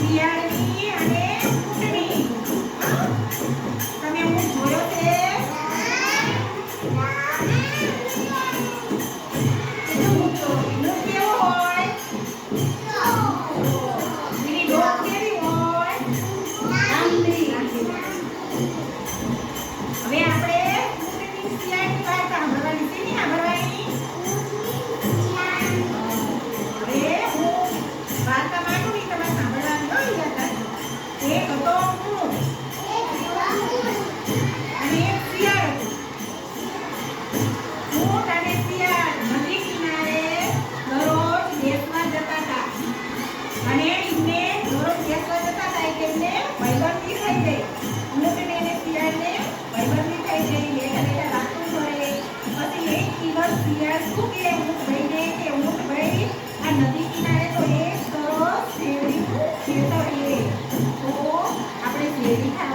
શિયાળની અને ચૂંટણી તમે હું જોયો છે હવે આપણે Thank you.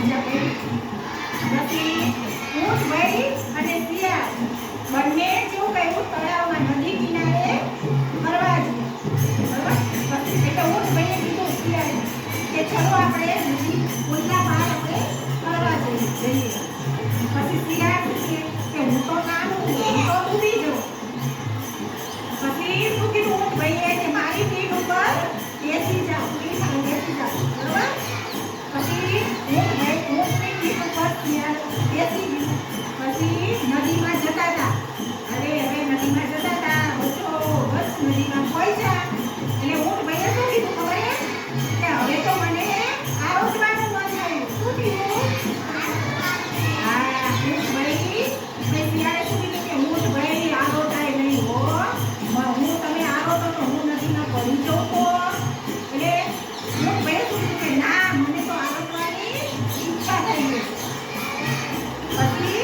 ગજબે રસી ઊંટ વૈરી અને શિયાળ બંને શું કહ્યું તળાવમાં નદી કિનારે ફરવા જવું બરાબર એટલે ઊંટ વૈરી કીધું, શિયાળ. કે ચલો આપણે નદી పట్టి